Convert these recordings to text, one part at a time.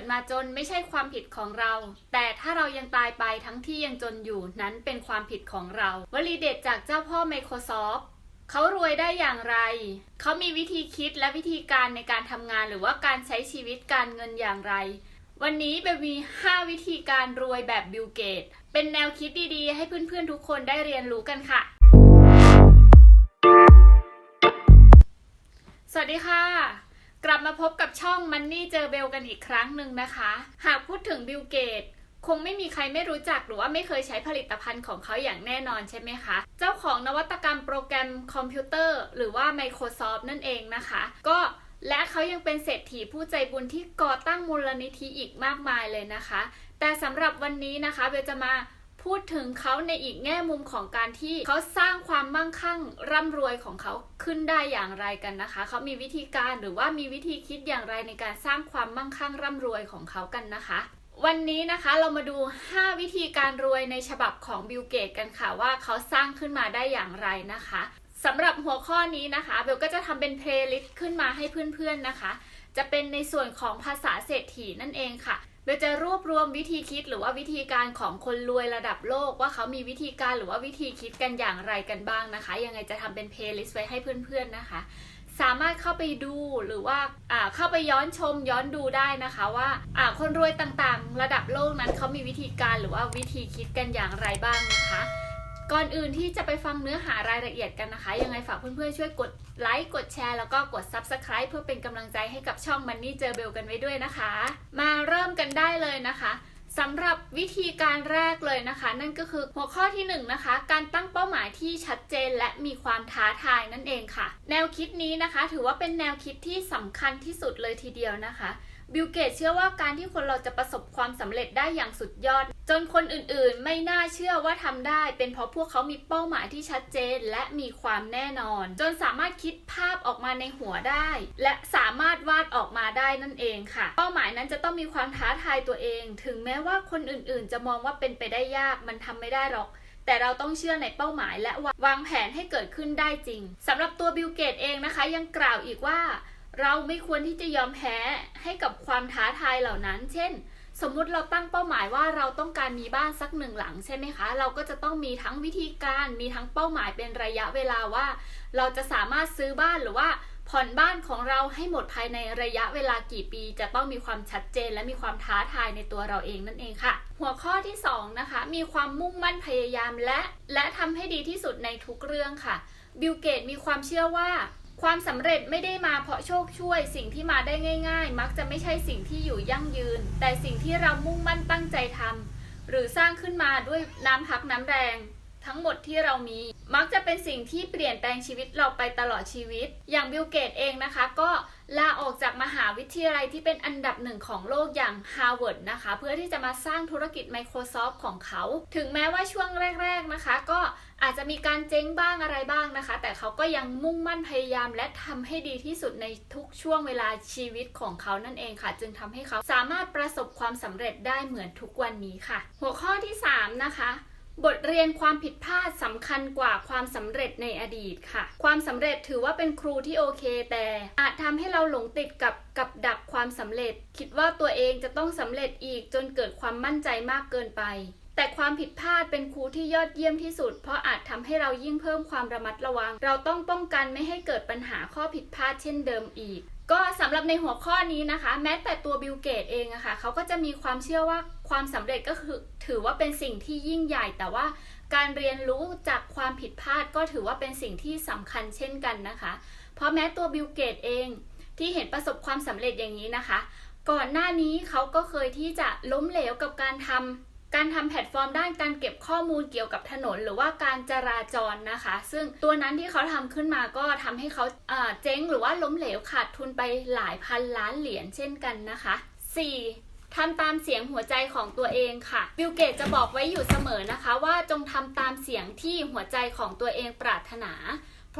ดมาจนไม่ใช่ความผิดของเรา แต่ถ้าเรายังตายไปทั้งที่ยังจนอยู่นั้นเป็นความผิดของเรา วลีเด็ดจากเจ้าพ่อ Microsoft เขารวยได้อย่างไร เขามีวิธีคิดและวิธีการในการทำงานหรือว่าการใช้ชีวิตการเงินอย่างไร วันนี้เบลมี5วิธีการรวยแบบบิลเกต เป็นแนวคิดดีๆ ให้เพื่อนๆทุกคนได้เรียนรู้กันค่ะ สวัสดีค่ะ กลับมาพบกับช่องมันนี่เจอเบลกันอีกครั้งหนึ่งนะคะ หากพูดถึงบิลเกตคงไม่มีใครไม่รู้จักหรือว่าไม่เคยใช้ผลิตภัณฑ์ของเขาอย่างแน่นอนใช่ไหมคะ เจ้าของนวัตกรรมโปรแกรมคอมพิวเตอร์ หรือว่า Microsoft นั่นเองนะคะ ก็และเขายังเป็นเศรษฐีผู้ใจบุญที่ก่อตั้งมูลนิธิอีกมากมายเลยนะคะ แต่สำหรับวันนี้นะคะเบลจะมา พูดถึงเขาในอีกแง่มุมของการที่เขาสร้างความมั่งคั่งร่ำรวยของเขาขึ้นได้อย่างไรกันนะคะ เขามีวิธีการหรือว่ามีวิธีคิดอย่างไรในการสร้างความมั่งคั่งร่ำรวยของเขากันนะคะวันนี้นะคะเรามาดู 5 วิธีการรวยในฉบับของบิลเกตกันค่ะว่าเขาสร้างขึ้นมาได้อย่างไรนะคะสำหรับหัวข้อนี้นะคะเบลก็จะทำเป็นเพลย์ลิสต์ขึ้นมาให้เพื่อนๆนะคะ จะเป็นในส่วนของภาษาเศรษฐีนั่นเองค่ะ เบลจะรวบรวมวิธีคิดหรือว่าวิธีการของคนรวยระดับโลก ว่าเขามีวิธีการหรือว่าวิธีคิดกันอย่างไรกันบ้างนะคะ ยังไงจะทำเป็นเพลย์ลิสต์ไว้ให้เพื่อนๆนะคะสามารถเข้าไปดูหรือว่าอ่าเข้าไปย้อนชมย้อนดูได้นะคะว่าอ่าคนรวยต่างๆ ระดับโลกนั้นเขามีวิธีการหรือว่าวิธีคิดกันอย่างไรบ้างนะคะ ก่อนอื่นที่จะไปฟังเนื้อหารายละเอียดกันนะคะ ยังไงฝากเพื่อนๆช่วยกดไลค์กดแชร์แล้วก็กด Subscribe เพื่อเป็นกำลังใจให้กับช่องมันนี่เจอเบลกันไว้ด้วยนะคะ มาเริ่มกันได้เลยนะคะสำหรับวิธีการแรกเลยนะคะ นั่นก็คือหัวข้อที่หนึ่งนะคะ การตั้งเป้าหมายที่ชัดเจนและมีความท้าทายนั่นเองค่ะ แนวคิดนี้นะคะ ถือว่าเป็นแนวคิดที่สำคัญที่สุดเลยทีเดียวนะคะ บิลเกตเชื่อว่าการที่คนเราจะประสบความสำเร็จได้อย่างสุดยอด จนคนอื่นๆ ไม่น่าเชื่อว่าทำได้ เป็นเพราะพวกเขามีเป้าหมายที่ชัดเจนและมีความแน่นอน จนสามารถคิดภาพออกมาในหัวได้ และสามารถวาดออกมาได้นั่นเองค่ะ เป้าหมายนั้นจะต้องมีความท้าทายตัวเอง ถึงแม้ว่าคนอื่นๆ จะมองว่าเป็นไปได้ยากมันทำไม่ได้หรอกแต่เราต้องเชื่อในเป้าหมายและวางแผนให้เกิดขึ้นได้จริงสำหรับตัวบิลเกตเองนะคะ ยังกล่าวอีกว่า เราไม่ควรที่จะยอมแพ้ให้กับความท้าทายเหล่านั้น เช่น สมมุติเราตั้งเป้าหมายว่าเราต้องการมีบ้านสักหนึ่งหลังใช่ไหมคะ เราก็จะต้องมีทั้งวิธีการ มีทั้งเป้าหมายเป็นระยะเวลาว่า เราจะสามารถซื้อบ้านหรือว่าผ่อนบ้านของเราให้หมดภายในระยะเวลากี่ปี จะต้องมีความชัดเจนและมีความท้าทายในตัวเราเองนั่นเองค่ะ หัวข้อที่สองนะคะ มีความมุ่งมั่นพยายามและ และทำให้ดีที่สุดในทุกเรื่องค่ะ บิลเกตมีความเชื่อว่า ความสำเร็จไม่ได้มาเพราะโชคช่วย สิ่งที่มาได้ง่าย ๆ มักจะไม่ใช่สิ่งที่อยู่ยั่งยืน แต่สิ่งที่เรามุ่งมั่นตั้งใจทำหรือสร้างขึ้นมาด้วยน้ำพักน้ำแรง ทั้งหมดที่เรามี มักจะเป็นสิ่งที่เปลี่ยนแปลงชีวิตเราไปตลอดชีวิต อย่างบิลเกตเองนะคะก็ ลาออกจากมหาวิทยาลัยที่เป็นอันดับหนึ่งของโลกอย่าง Harvard นะคะ เพื่อที่จะมาสร้างธุรกิจ Microsoft ของเขา ถึงแม้ว่าช่วงแรก ๆนะคะ ก็อาจจะมีการเจ๊งบ้างอะไรบ้างนะคะ แต่เขาก็ยังมุ่งมั่นพยายามและทำให้ดีที่สุดในทุกช่วงเวลาชีวิตของเขานั่นเองค่ะ จึงทำให้เขาสามารถประสบความสำเร็จได้เหมือนทุกวันนี้ค่ะ หัวข้อที่ 3 นะคะ บทเรียนความผิดพลาดสำคัญกว่าความสำเร็จในอดีตค่ะ ความสำเร็จถือว่าเป็นครูที่โอเค แต่อาจทำให้เราหลงติดกับกับดักความสำเร็จ คิดว่าตัวเองจะต้องสำเร็จอีกจนเกิดความมั่นใจมากเกินไป แต่ความผิดพลาดเป็นครูที่ยอดเยี่ยมที่สุด เพราะอาจทำให้เรายิ่งเพิ่มความระมัดระวัง เราต้องป้องกันไม่ให้เกิดปัญหาข้อผิดพลาดเช่นเดิมอีกก็สำหรับในหัวข้อนี้นะคะ แม้แต่ตัวบิลเกตเองอะค่ะเขาก็จะมีความเชื่อว่า ความสำเร็จก็คือถือว่าเป็นสิ่งที่ยิ่งใหญ่แต่ว่าการเรียนรู้จากความผิดพลาดก็ถือว่าเป็นสิ่งที่สำคัญเช่นกันนะคะ เพราะแม้ตัวบิลเกตเองที่เห็นประสบความสำเร็จอย่างนี้นะคะ ก่อนหน้านี้เขาก็เคยที่จะล้มเหลวกับการทำการทำแพลตฟอร์มด้านการเก็บข้อมูลเกี่ยวกับถนน หรือว่าการจราจรนะคะ ซึ่งตัวนั้นที่เขาทำขึ้นมาก็ทำให้เขาเอ่อเจ๊งหรือว่าล้มเหลวขาดทุนไปหลายพันล้านเหรียญเช่นกันนะคะ 4. ทำตามเสียงหัวใจของตัวเองค่ะ บิลเกตจะบอกไว้อยู่เสมอนะคะว่าจงทำตามเสียงที่หัวใจของตัวเองปรารถนา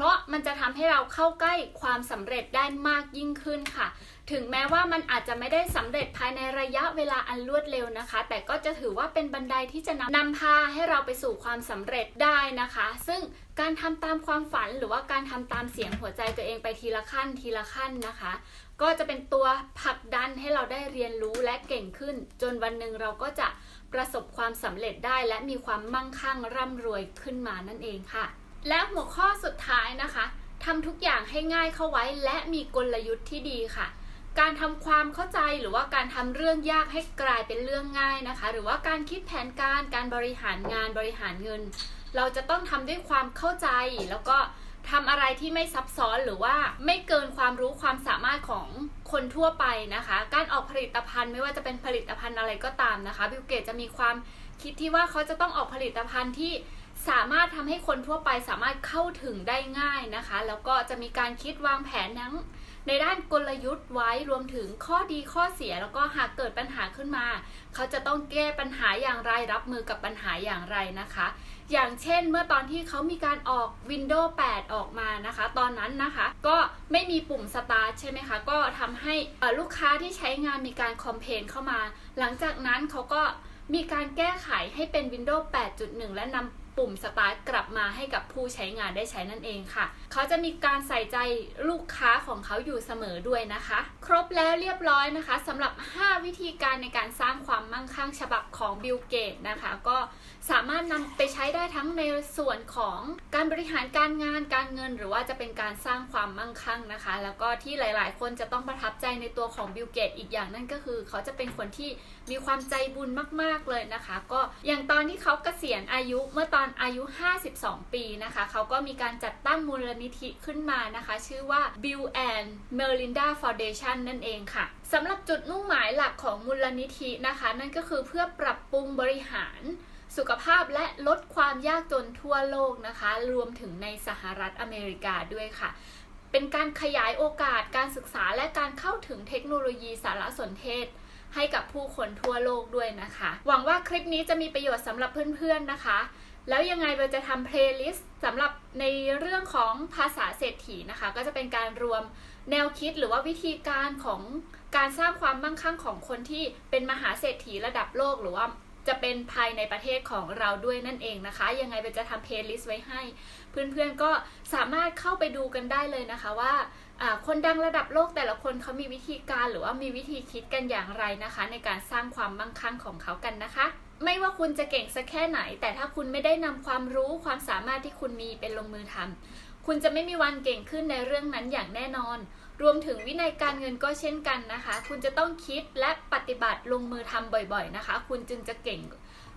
ราะมันจะทำให้เราเข้าใกล้ความสำเร็จได้มากยิ่งขึ้นค่ะ ถึงแม้ว่ามันอาจจะไม่ได้สำเร็จภายในระยะเวลาอันรวดเร็วนะคะ แต่ก็จะถือว่าเป็นบันไดที่จะนำนำพาให้เราไปสู่ความสำเร็จได้นะคะ ซึ่งการทำตามความฝันหรือว่าการทำตามเสียงหัวใจตัวเองไปทีละขั้นทีละขั้นนะคะ ก็จะเป็นตัวผลักดันให้เราได้เรียนรู้และเก่งขึ้น จนวันหนึ่งเราก็จะประสบความสำเร็จได้และมีความมั่งคั่งร่ำรวยขึ้นมานั่นเองค่ะ และหัวข้อสุดท้ายนะคะทำทุกอย่างให้ง่ายเข้าไว้ และมีกลยุทธ์ที่ดีค่ะ การทำความเข้าใจหรือว่าการทำเรื่องยากให้กลายเป็นเรื่องง่ายนะคะ หรือว่าการคิดแผนการการบริหารงานบริหารเงิน เราจะต้องทำด้วยความเข้าใจแล้วก็ทำอะไรที่ไม่ซับซ้อนหรือว่าไม่เกินความรู้ความสามารถของคนทั่วไปนะคะ การออกผลิตภัณฑ์ไม่ว่าจะเป็นผลิตภัณฑ์อะไรก็ตามนะคะบิลเกตจะมีความคิดที่ว่าเขาจะต้องออกผลิตภัณฑ์ที่ สามารถทำให้คนทั่วไปสามารถเข้าถึงได้ง่ายนะคะ แล้วก็จะมีการคิดวางแผนทั้งในด้านกลยุทธ์ไว้รวมถึงข้อดีข้อเสียแล้วก็หากเกิดปัญหาขึ้นมา เขาจะต้องแก้ปัญหาอย่างไรรับมือกับปัญหาอย่างไรนะคะ อย่างเช่นเมื่อตอนที่เขามีการออก Windows 8 ออกมานะคะ ตอนนั้นนะคะ ก็ไม่มีปุ่ม Start ใช่ไหมคะ ก็ทำให้ลูกค้าที่ใช้งานมีการคอมเพนเข้ามา หลังจากนั้นเขาก็มีการแก้ไขให้เป็น Windows 8.1 และนำ ปุ่ม Start กลับมาให้กับผู้ใช้งานได้ใช้นั่นเองค่ะ เขาจะมีการใส่ใจลูกค้าของเขาอยู่เสมอด้วยนะคะ ครบแล้วเรียบร้อยนะคะสำหรับ 5 วิธีการในการสร้างความมั่งคั่งฉบับของบิลเกตนะคะ ก็สามารถนำไปใช้ได้ทั้งในส่วนของการบริหารการงานการเงิน หรือว่าจะเป็นการสร้างความมั่งคั่งนะคะ แล้วก็ที่หลาย ๆ คนจะต้องประทับใจในตัวของบิลเกตอีกอย่างนั่นก็คือ เขาจะเป็นคนที่มีความใจบุญมาก ๆ เลยนะคะ ก็อย่างตอนที่เขาเกษียณอายุเมื่อตอนอายุ 52 ปีนะคะเขาก็มีการจัดตั้งมูลนิธิขึ้นมานะคะ ชื่อว่า Bill and Melinda Foundation นั่นเองค่ะสำหรับจุดมุ่งหมายหลักของมูลนิธินะคะ นั่นก็คือเพื่อปรับปรุงบริหารสุขภาพและลดความยากจนทั่วโลกนะคะ รวมถึงในสหรัฐอเมริกาด้วยค่ะ เป็นการขยายโอกาสการศึกษาและการเข้าถึงเทคโนโลยีสารสนเทศ ให้กับผู้คนทั่วโลกด้วยนะคะ หวังว่าคลิปนี้จะมีประโยชน์สำหรับเพื่อนๆนะคะ แล้วยังไงเราจะทำเพลย์ลิสต์สำหรับในเรื่องของภาษาเศรษฐีนะคะ ก็จะเป็นการรวมแนวคิดหรือว่าวิธีการของการสร้างความมั่งคั่งของคนที่เป็นมหาเศรษฐีระดับโลกหรือว่าจะเป็นภายในประเทศของเราด้วยนั่นเองนะคะ ยังไงเบนจะทำเพลย์ลิสต์ไว้ให้ เพื่อนๆก็สามารถเข้าไปดูกันได้เลยนะคะว่าคนดังระดับโลกแต่ละคนเขามีวิธีการหรือว่ามีวิธีคิดกันอย่างไรนะคะ ในการสร้างความมั่งคั่งของเขากันนะคะ ไม่ว่าคุณจะเก่งสักแค่ไหน แต่ถ้าคุณไม่ได้นำความรู้ความสามารถที่คุณมีเป็นลงมือทำคุณจะไม่มีวันเก่งขึ้นในเรื่องนั้นอย่างแน่นอน รวมถึงวินัยการเงินก็เช่นกันนะคะ คุณจะต้องคิดและปฏิบัติลงมือทำบ่อยๆนะคะ คุณจึงจะเก่ง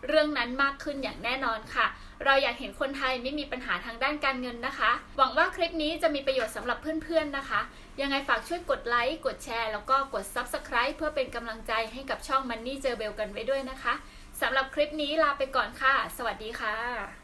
เรื่องนั้นมากขึ้นอย่างแน่นอนค่ะ เราอยากเห็นคนไทยไม่มีปัญหาทางด้านการเงินนะคะ หวังว่าคลิปนี้จะมีประโยชน์สำหรับเพื่อนๆนะคะ ยังไงฝากช่วยกดไลค์ กดแชร์ แล้วก็กด Subscribe เพื่อเป็นกำลังใจให้กับช่อง Money เจอเบลกันไว้ด้วยนะคะ สำหรับคลิปนี้ลาไปก่อนค่ะ สวัสดีค่ะ